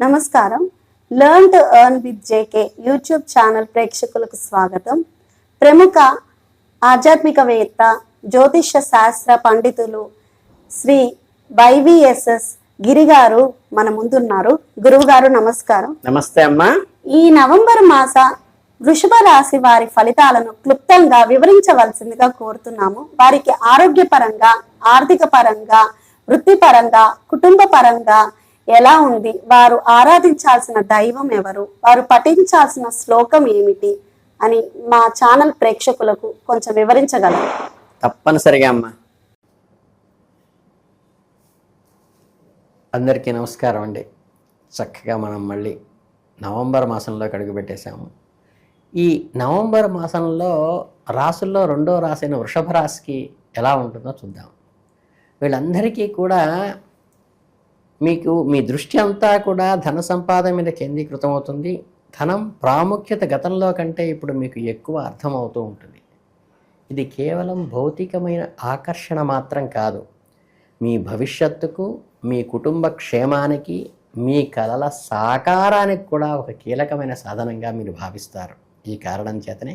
నమస్కారం. Learn to earn with JK YouTube channel ప్రేక్షకులకు స్వాగతం. ప్రముఖ ఆధ్యాత్మికవేత్త జ్యోతిష శాస్త్ర పండితులు శ్రీ వైవిఎస్ఎస్ గిరి గారు మన ముందున్నారు. గురువు గారు నమస్కారం. నమస్తే అమ్మా. ఈ నవంబర్ మాస వృషభ రాశి వారి ఫలితాలను క్లుప్తంగా వివరించవలసిందిగా కోరుతున్నాము. వారికి ఆరోగ్యపరంగా ఆర్థిక పరంగా వృత్తిపరంగా కుటుంబ పరంగా ఎలా ఉంది? వారు ఆరాధించాల్సిన దైవం ఎవరు? వారు పఠించాల్సిన శ్లోకం ఏమిటి? అని మా ఛానల్ ప్రేక్షకులకు కొంచెం వివరించగలరు. తప్పనిసరిగా అమ్మా. అందరికీ నమస్కారం అండి. చక్కగా మనం మళ్ళీ నవంబర్ మాసంలో అడుగుపెట్టేశాము ఈ నవంబర్ మాసంలో రాసుల్లో రెండో రాసైన వృషభ రాశికి ఎలా ఉంటుందో చూద్దాం. వీళ్ళందరికీ కూడా మీకు మీ దృష్టి అంతా కూడా ధన సంపాదన మీద కేంద్రీకృతం అవుతుంది ధనం ప్రాముఖ్యత గతంలో కంటే ఇప్పుడు మీకు ఎక్కువ అర్థమవుతూ ఉంటుంది. ఇది కేవలం భౌతికమైన ఆకర్షణ మాత్రం కాదు. మీ భవిష్యత్తుకు మీ కుటుంబ క్షేమానికి మీ కలల సాకారానికి కూడా ఒక కీలకమైన సాధనంగా మీరు భావిస్తారు. ఈ కారణం చేతనే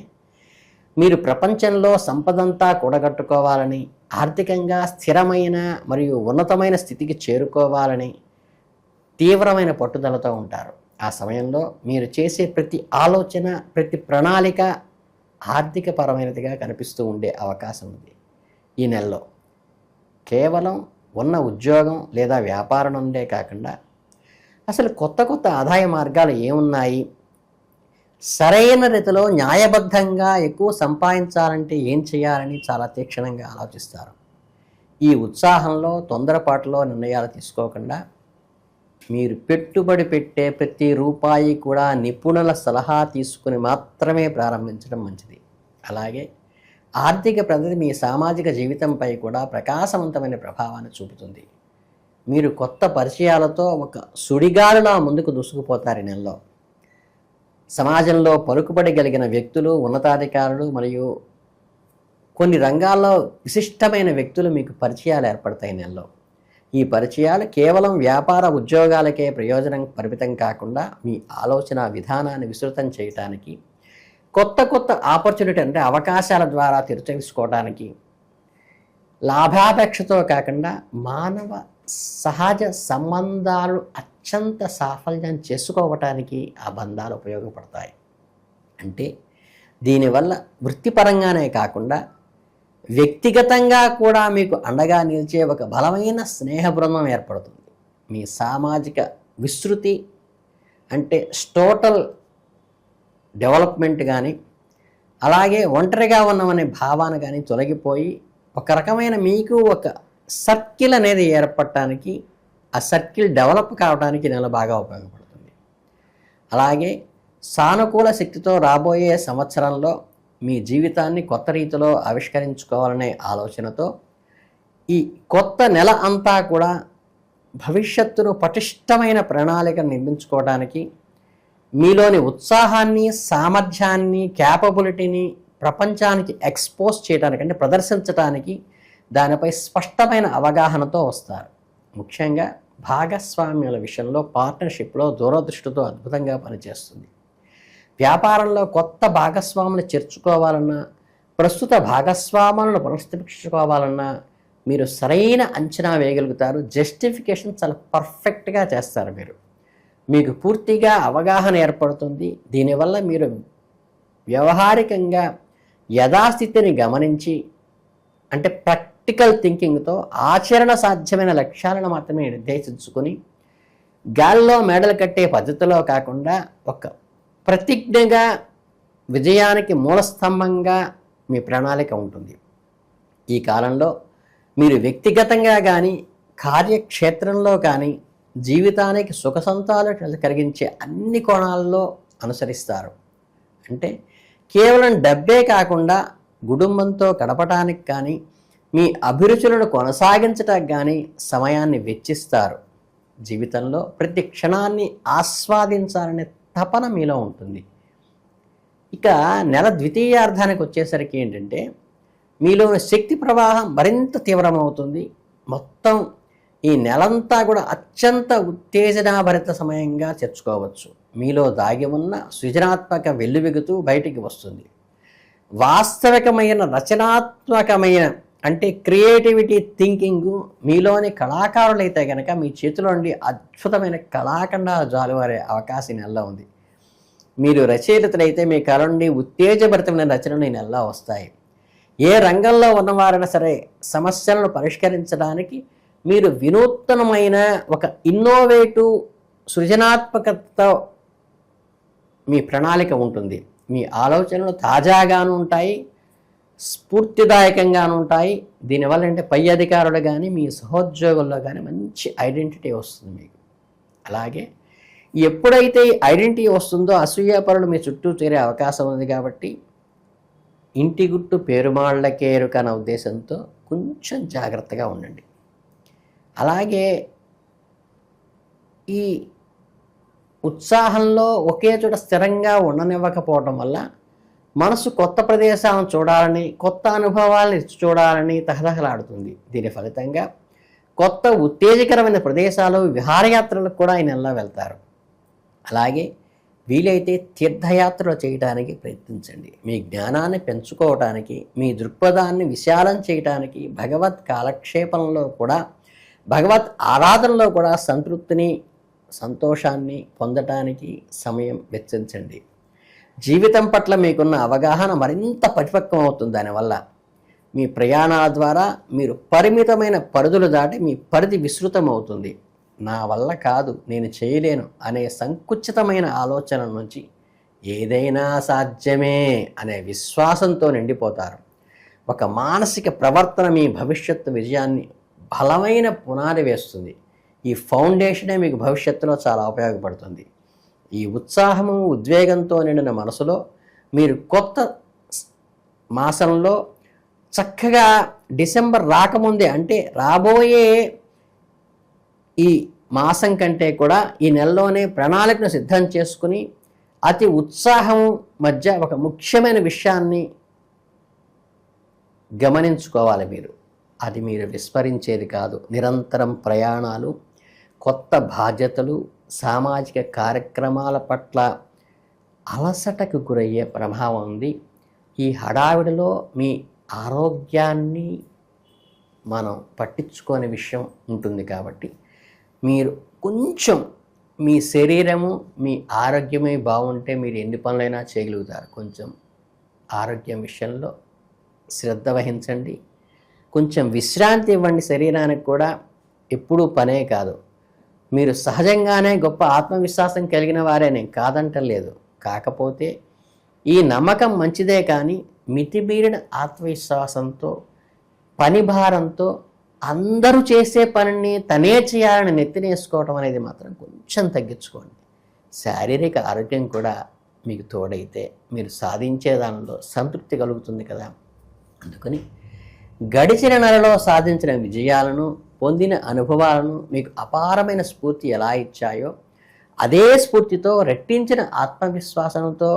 మీరు ప్రపంచంలో సంపదంతా కూడగట్టుకోవాలని ఆర్థికంగా స్థిరమైన మరియు ఉన్నతమైన స్థితికి చేరుకోవాలని తీవ్రమైన పట్టుదలతో ఉంటారు. ఆ సమయంలో మీరు చేసే ప్రతి ఆలోచన ప్రతి ప్రణాళిక ఆర్థిక పరమైనదిగా కనిపిస్తూ ఉండే అవకాశం ఉంది. ఈ నెలలో కేవలం ఉన్న ఉద్యోగం లేదా వ్యాపారం నుండే కాకుండా అసలు కొత్త కొత్త ఆదాయ మార్గాలు ఏమున్నాయి? సరైన రీతిలో న్యాయబద్ధంగా ఎక్కువ సంపాదించాలంటే ఏం చేయాలని చాలా తీక్షణంగా ఆలోచిస్తారు. ఈ ఉత్సాహంలో తొందరపాటులో నిర్ణయాలు తీసుకోకుండా మీరు పెట్టుబడి పెట్టే ప్రతి రూపాయి కూడా నిపుణుల సలహా తీసుకుని మాత్రమే ప్రారంభించడం మంచిది. అలాగే ఆర్థిక ప్రగతి మీ సామాజిక జీవితంపై కూడా ప్రకాశవంతమైన ప్రభావాన్ని చూపుతుంది. మీరు కొత్త పరిచయాలతో ఒక సుడిగాలులా ముందుకు దూసుకుపోతారు నెలలో. సమాజంలో పలుకుబడగలిగిన వ్యక్తులు ఉన్నతాధికారులు మరియు కొన్ని రంగాల్లో విశిష్టమైన వ్యక్తులు మీకు పరిచయాలు ఏర్పడతాయి నెలలో. ఈ పరిచయాలు కేవలం వ్యాపార ఉద్యోగాలకే ప్రయోజనం పరిమితం కాకుండా మీ ఆలోచన విధానాన్ని విస్తృతం చేయటానికి కొత్త కొత్త ఆపర్చునిటీ అంటే అవకాశాల ద్వారా తెరచేసుకోవడానికి లాభాపేక్షతో కాకుండా మానవ సహజ సంబంధాలు అత్యంత సాఫల్యం చేసుకోవటానికి ఆ బంధాలు ఉపయోగపడతాయి. అంటే దీనివల్ల వృత్తిపరంగానే కాకుండా వ్యక్తిగతంగా కూడా మీకు అండగా నిలిచే ఒక బలమైన స్నేహ బృందం ఏర్పడుతుంది. మీ సామాజిక విస్తృతి అంటే టోటల్ డెవలప్మెంట్ కానీ అలాగే ఒంటరిగా ఉన్నామనే భావాన కానీ తొలగిపోయి ఒక రకమైన మీకు ఒక సర్కిల్ అనేది ఏర్పడటానికి ఆ సర్కిల్ డెవలప్ కావడానికి నెల బాగా ఉపయోగపడుతుంది. అలాగే సానుకూల శక్తితో రాబోయే సంవత్సరంలో మీ జీవితాన్ని కొత్త రీతిలో ఆవిష్కరించుకోవాలనే ఆలోచనతో ఈ కొత్త నెల అంతా కూడా భవిష్యత్తును పటిష్టమైన ప్రణాళిక నిర్మించుకోవడానికి మీలోని ఉత్సాహాన్ని సామర్థ్యాన్ని క్యాపబిలిటీని ప్రపంచానికి ఎక్స్పోజ్ చేయడానికి అంటే ప్రదర్శించడానికి దానిపై స్పష్టమైన అవగాహనతో వస్తారు. ముఖ్యంగా భాగస్వామ్యుల విషయంలో పార్ట్నర్షిప్లో దూరదృష్టితో అద్భుతంగా పనిచేస్తుంది. వ్యాపారంలో కొత్త భాగస్వాములు చేర్చుకోవాలన్నా ప్రస్తుత భాగస్వాములను పునఃస్థిపించుకోవాలన్నా మీరు సరైన అంచనా వేయగలుగుతారు. జస్టిఫికేషన్ చాలా పర్ఫెక్ట్గా చేస్తారు మీరు. మీకు పూర్తిగా అవగాహన ఏర్పడుతుంది. దీనివల్ల మీరు వ్యవహారికంగా యథాస్థితిని గమనించి అంటే ప్రాక్టికల్ థింకింగ్తో ఆచరణ సాధ్యమైన లక్ష్యాలను మాత్రమే నిర్దేశించుకొని గాల్లో మేడలు కట్టే పద్ధతిలో కాకుండా ఒక ప్రతిజ్ఞగా విజయానికి మూలస్తంభంగా మీ ప్రణాళిక ఉంటుంది. ఈ కాలంలో మీరు వ్యక్తిగతంగా కానీ కార్యక్షేత్రంలో కానీ జీవితానికి సుఖ సంతాలు కలిగించే అన్ని కోణాల్లో అనుసరిస్తారు. అంటే కేవలం డబ్బే కాకుండా కుటుంబంతో గడపటానికి కానీ మీ అభిరుచులను కొనసాగించటానికి కానీ సమయాన్ని వెచ్చిస్తారు. జీవితంలో ప్రతి క్షణాన్ని ఆస్వాదించాలనే తపన మీలో ఉంటుంది. ఇక నెల ద్వితీయార్థానికి వచ్చేసరికి ఏంటంటే మీలోని శక్తి ప్రవాహం మరింత తీవ్రమవుతుంది. మొత్తం ఈ నెలంతా కూడా అత్యంత ఉత్తేజనాభరిత సమయంగా తెచ్చుకోవచ్చు. మీలో దాగి ఉన్న సృజనాత్మక వెల్లువెగుతూ బయటికి వస్తుంది. వాస్తవికమైన రచనాత్మకమైన అంటే క్రియేటివిటీ థింకింగ్ మీలోని కళాకారులైతే కనుక మీ చేతిలో నుండి అద్భుతమైన కళాఖండాలు జాలువారే అవకాశం ఈ నెలలో ఉంది. మీరు రచయితలైతే మీ కళ నుండి ఉత్తేజభరితమైన రచనలు ఈ నెలలో వస్తాయి. ఏ రంగంలో ఉన్నవారైనా సరే సమస్యలను పరిష్కరించడానికి మీరు వినూత్నమైన ఒక ఇన్నోవేటివ్ సృజనాత్మకతతో మీ ప్రణాళిక ఉంటుంది. మీ ఆలోచనలు తాజాగాను ఉంటాయి. స్ఫూర్తిదాయకంగాను ఉంటాయి. దీనివల్ల అంటే పై అధికారులు కానీ మీ సహోద్యోగుల్లో కానీ మంచి ఐడెంటిటీ వస్తుంది మీకు. అలాగే ఎప్పుడైతే ఈ ఐడెంటిటీ వస్తుందో అసూయాపరులు మీ చుట్టూ చేరే అవకాశం ఉంది కాబట్టి ఇంటి గుట్టు పేరుమాళ్ళకేరుక అన్న ఉద్దేశంతో కొంచెం జాగ్రత్తగా ఉండండి. అలాగే ఈ ఉత్సాహంలో ఒకే చోట స్థిరంగా ఉండనివ్వకపోవడం వల్ల మనసు కొత్త ప్రదేశాలను చూడాలని కొత్త అనుభవాలను చూడాలని తహతహలాడుతుంది. దీని ఫలితంగా కొత్త ఉత్తేజకరమైన ప్రదేశాలు విహారయాత్రలకు కూడా ఆయన ఎలా వెళ్తారు. అలాగే వీలైతే తీర్థయాత్రలు చేయడానికి ప్రయత్నించండి. మీ జ్ఞానాన్ని పెంచుకోవటానికి మీ దృక్పథాన్ని విశాలం చేయటానికి భగవత్ కాలక్షేపంలో కూడా భగవత్ ఆరాధనలో కూడా సంతృప్తిని సంతోషాన్ని పొందటానికి సమయం వెచ్చించండి. జీవితం పట్ల మీకున్న అవగాహన మరింత పరిపక్వం అవుతుంది దానివల్ల. మీ ప్రయాణాల ద్వారా మీరు పరిమితమైన పరిధులు దాటి మీ పరిధి విస్తృతం అవుతుంది. నా వల్ల కాదు నేను చేయలేను అనే సంకుచితమైన ఆలోచన నుంచి ఏదైనా సాధ్యమే అనే విశ్వాసంతో నిండిపోతారు. ఒక మానసిక ప్రవర్తన మీ భవిష్యత్తు విజయాన్ని బలమైన పునాది వేస్తుంది. ఈ ఫౌండేషనే మీకు భవిష్యత్తులో చాలా ఉపయోగపడుతుంది. ఈ ఉత్సాహము ఉద్వేగంతో నిండిన మనసులో మీరు కొత్త మాసంలో చక్కగా డిసెంబర్ రాకముందే అంటే రాబోయే ఈ మాసం కంటే కూడా ఈ నెలలోనే ప్రణాళికను సిద్ధం చేసుకుని అతి ఉత్సాహం మధ్య ఒక ముఖ్యమైన విషయాన్ని గమనించుకోవాలి మీరు. అది మీరు విస్మరించేది కాదు. నిరంతరం ప్రయాణాలు కొత్త బాధ్యతలు సామాజిక కార్యక్రమాల పట్ల అలసటకు గురయ్యే ప్రభావం ఉంది. ఈ హడావిడిలో మీ ఆరోగ్యాన్ని మనం పట్టించుకోని విషయం ఉంటుంది కాబట్టి మీరు కొంచెం మీ శరీరము మీ ఆరోగ్యమే బాగుంటే మీరు ఎన్ని పనులైనా చేయగలుగుతారు. కొంచెం ఆరోగ్యం విషయంలో శ్రద్ధ వహించండి. కొంచెం విశ్రాంతి ఇవ్వండి శరీరానికి కూడా. ఎప్పుడూ పనే కాదు. మీరు సహజంగానే గొప్ప ఆత్మవిశ్వాసం కలిగిన వారే నేను కాదంటలేదు. కాకపోతే ఈ నమ్మకం మంచిదే కానీ మితిమీరిన ఆత్మవిశ్వాసంతో పని భారంతో అందరూ చేసే పనిని తనే చేయాలని నెత్తినేసుకోవడం అనేది మాత్రం కొంచెం తగ్గించుకోండి. శారీరక ఆరోగ్యం కూడా మీకు తోడైతే మీరు సాధించే దానిలో సంతృప్తి కలుగుతుంది కదా. అందుకని గడిచిన నెలలో సాధించిన విజయాలను పొందిన అనుభవాలను మీకు అపారమైన స్ఫూర్తి ఎలా ఇచ్చాయో అదే స్ఫూర్తితో రెట్టించిన ఆత్మవిశ్వాసంతో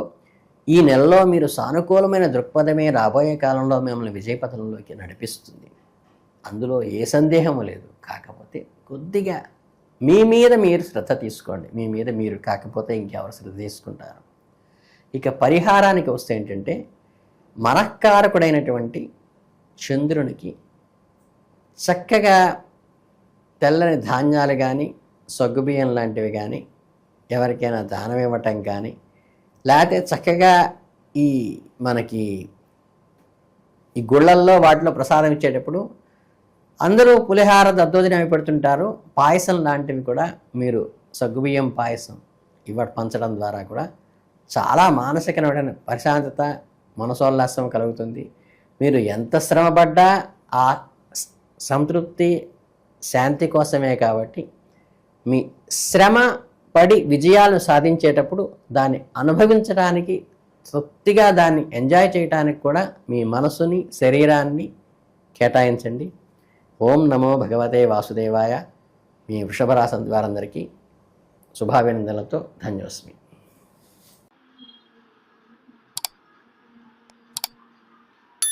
ఈ నెలలో మీరు సానుకూలమైన దృక్పథమే రాబోయే కాలంలో మిమ్మల్ని విజయపథంలోకి నడిపిస్తుంది. అందులో ఏ సందేహం లేదు. కాకపోతే కొద్దిగా మీ మీద మీరు శ్రద్ధ తీసుకోండి. మీ మీద మీరు కాకపోతే ఇంకెవరు శ్రద్ధ తీసుకుంటారు. ఇక పరిహారానికి వస్తే ఏంటంటే మనఃకారకుడైనటువంటి చంద్రునికి చక్కగా తెల్లని ధాన్యాలు కానీ సగ్గుబియ్యం లాంటివి కానీ ఎవరికైనా దానం ఇవ్వటం కానీ లేకపోతే చక్కగా ఈ మనకి ఈ గుళ్ళల్లో వాటిలో ప్రసాదం ఇచ్చేటప్పుడు అందరూ పులిహార దద్దోజనం అవి పెడుతుంటారు. పాయసం లాంటివి కూడా మీరు సగ్గుబియ్యం పాయసం ఇవ్వ పంచడం ద్వారా కూడా చాలా మానసికమైన ప్రశాంతత మనసోల్లాసం కలుగుతుంది. మీరు ఎంత శ్రమపడ్డా ఆ సంతృప్తి శాంతి కోసమే కాబట్టి మీ శ్రమ పడి విజయాలను సాధించేటప్పుడు దాన్ని అనుభవించడానికి తృప్తిగా దాన్ని ఎంజాయ్ చేయడానికి కూడా మీ మనసుని శరీరాన్ని కేటాయించండి. ఓం నమో భగవతే వాసుదేవాయ. మీ వృషభరాశి వారందరికీ శుభాభినందనలతో ధన్యోస్మి